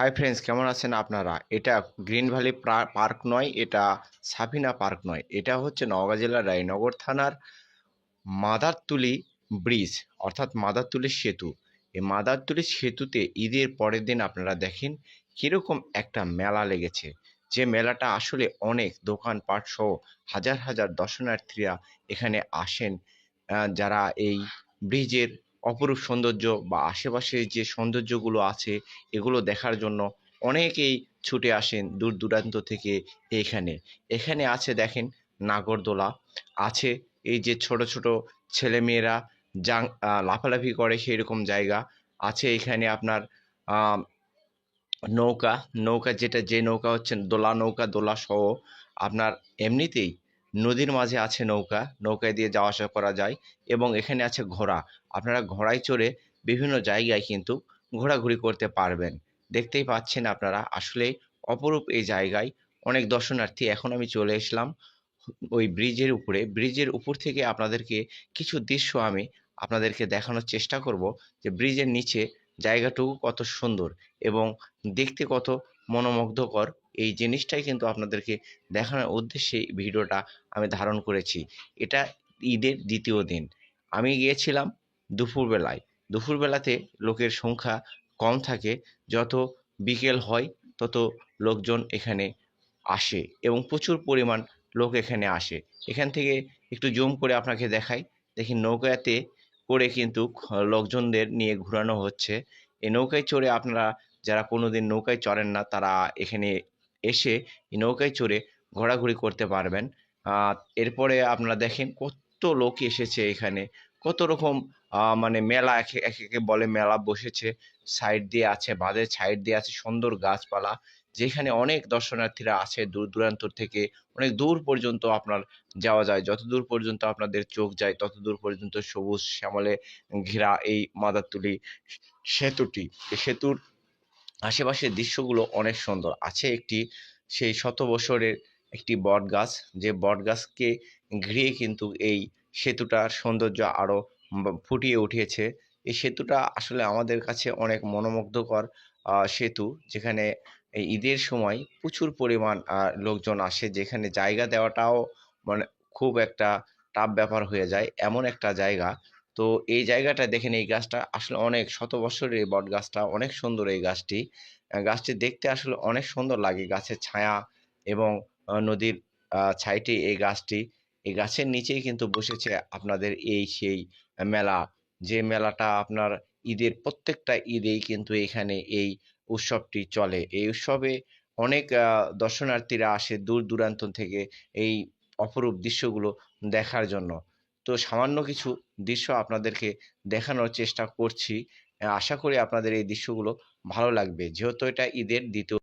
Hi friends কেমন আছেন আপনারা? এটা গ্রিন ভ্যালি প্রা- পার্ক নয়, এটা সাফিনা পার্ক নয়। এটা হচ্ছে নওগাঁ জেলার রায়নগর থানার মাদারতুলি ব্রিজ অর্থাৎ মাদারতুলি সেতু। এই মাদারতুলি সেতুতে ঈদের পরের দিন আপনারা দেখেন কীরকম একটা মেলা লেগেছে। যে মেলাটা আসলে অনেক দোকানপাট সহ হাজার হাজার দর্শনার্থীরা এখানে আসেন যারা এই ব্রিজের অপরূপ সৌন্দর্য বা আশেপাশে যে সৌন্দর্যগুলো আছে, এগুলো দেখার জন্য অনেকেই ছুটে আসেন দূর দূরান্ত থেকে এইখানে এখানে আছে দেখেন নাগরদোলা, আছে এই যে ছোট ছোট ছেলেমেয়েরা জাং লাফালাফি করে সেই রকম জায়গা। আছে এখানে আপনার নৌকা নৌকা যেটা যে নৌকা হচ্ছে দোলা নৌকা, দোলা সহ আপনার এমনিতেই নদীর মাঝে আছে নৌকা, নৌকায় দিয়ে যাওয়া আসা করা যায় এবং এখানে আছে ঘোড়া। আপনারা ঘোড়ায় চড়ে বিভিন্ন জায়গায় কিন্তু ঘোরাঘুরি করতে পারবেন। দেখতেই পাচ্ছেন আপনারা, আসলে অপরূপ এই জায়গায় অনেক দর্শনার্থী। এখন আমি চলে এসলাম ওই ব্রিজের উপরে। ব্রিজের উপর থেকে আপনাদেরকে কিছু দৃশ্য আমি আপনাদেরকে দেখানোর চেষ্টা করব যে ব্রিজের নিচে জায়গাটুকু কত সুন্দর এবং দেখতে কত মনোমুগ্ধকর। এই জিনিসটাই কিন্তু আপনাদেরকে দেখানোর উদ্দেশ্যে ভিডিওটা আমি ধারণ করেছি। এটা ঈদের দ্বিতীয় দিন। আমি গিয়েছিলাম দুপুরবেলায়। দুপুরবেলাতে লোকের সংখ্যা কম থাকে। যত বিকেল হয়, তত লোকজন এখানে আসে এবং প্রচুর পরিমাণ লোক এখানে আসে। এখান থেকে একটু জুম করে আপনাকে দেখাই। দেখি নৌকাতে করে কিন্তু লোকজনদের নিয়ে ঘোরানো হচ্ছে। এই নৌকায় চড়ে আপনারা যারা কোনোদিন নৌকায় চড়েন না, তারা এখানে এসে নৌকায় চড়ে ঘোরাঘুরি করতে পারবেন। এরপরে আপনারা দেখেন কত লোক এসেছে এখানে। কত রকম মানে মেলা একে একে বলে মেলা বসেছে। সাইড দিয়ে আছে, বাঁধের সাইড দিয়ে আছে সুন্দর গাছপালা। যেখানে অনেক দর্শনার্থীরা আছে দূর দূরান্ত থেকে। অনেক দূর পর্যন্ত আপনার যাওয়া যায়। যত দূর পর্যন্ত আপনাদের চোখ যায়, তত দূর পর্যন্ত সবুজ শ্যামলে ঘেরা এই মাদারতুলি সেতুটি। এই সেতুর আশেপাশের দৃশ্যগুলো অনেক সুন্দর। আছে একটি সেই শত বছরের একটি বট গাছ যে বট গাছকে ঘিরে কিন্তু এই সেতুটার সৌন্দর্য আরও ফুটিয়ে উঠিয়েছে এই সেতুটা আসলে আমাদের কাছে অনেক মনোমুগ্ধকর সেতু, যেখানে এই ঈদের সময় প্রচুর পরিমাণ লোকজন আসে, যেখানে জায়গা দেওয়াটাও মানে খুব একটা টাফ ব্যাপার হয়ে যায়। এমন একটা জায়গা তো এই জায়গাটা দেখেন এই গাছটা আসলে অনেক শত বছরের এই বট গাছটা, অনেক সুন্দর এই গাছটি। গাছটি দেখতে আসলে অনেক সুন্দর লাগে গাছের ছায়া এবং নদীর ছাইটে এই গাছটি। এই গাছের নিচেই কিন্তু বসেছে আপনাদের এই সেই মেলা। যে মেলাটা আপনার ঈদের প্রত্যেকটা ঈদেই কিন্তু এখানে এই উৎসবটি চলে। এই উৎসবে অনেক দর্শনার্থীরা আসে দূর দূরান্ত থেকে এই অপরূপ দৃশ্যগুলো দেখার জন্য। তো সামান্য কিছু দৃশ্য আপনাদেরকে দেখানোর চেষ্টা করছি। আশা করি আপনাদের এই দৃশ্যগুলো ভালো লাগবে। যেহেতু এটা ঈদের দ্বিতীয়